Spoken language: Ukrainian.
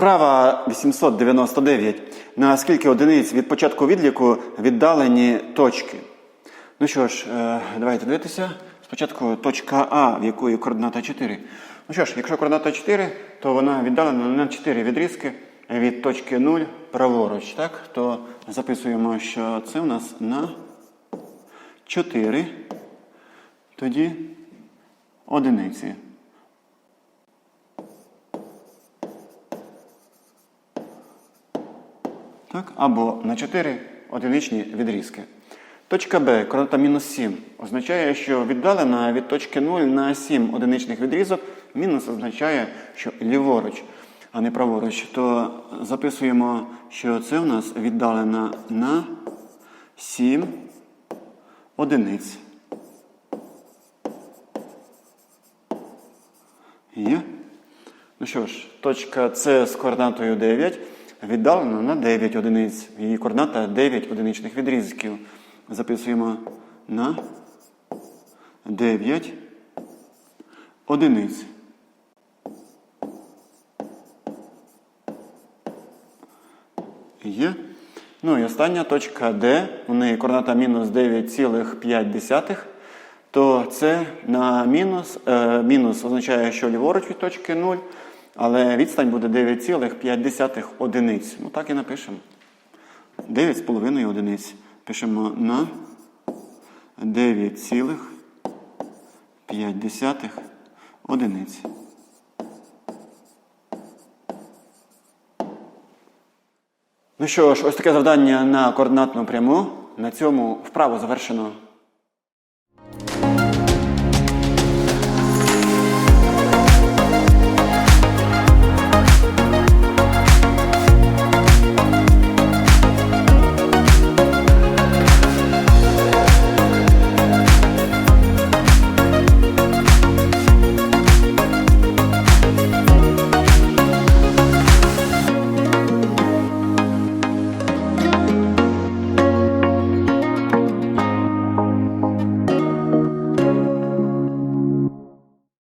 Вправа 899. На скільки одиниць від початку відліку віддалені точки? Ну що ж, е, давайте дивитися. Спочатку точка А, в якої координата 4. Ну що ж, якщо координата 4, то вона віддалена на 4 відрізки від точки 0 праворуч. Так? То записуємо, що це у нас на 4. Тоді одиниці. Так? Або на 4 одиничні відрізки. Точка Б, координата мінус 7, означає, що віддалена від точки 0 на 7 одиничних відрізок. Мінус означає, що ліворуч, а не праворуч. То записуємо, що це у нас віддалена на 7 одиниць. Є. Ну що ж, точка С з координатою 9 віддалена на 9 одиниць. Її координата 9 одиничних відрізків. Записуємо на 9 одиниць. Є. Ну і остання точка Д, у неї координата мінус 9,5. То це на мінус. Е, мінус означає, що ліворуч від точки 0, але відстань буде 9,5 одиниць. Ну так і напишемо. 9,5 одиниць. Пишемо на 9,5 одиниць. Ну що ж, ось таке завдання на координатну пряму. На цьому вправо завершено.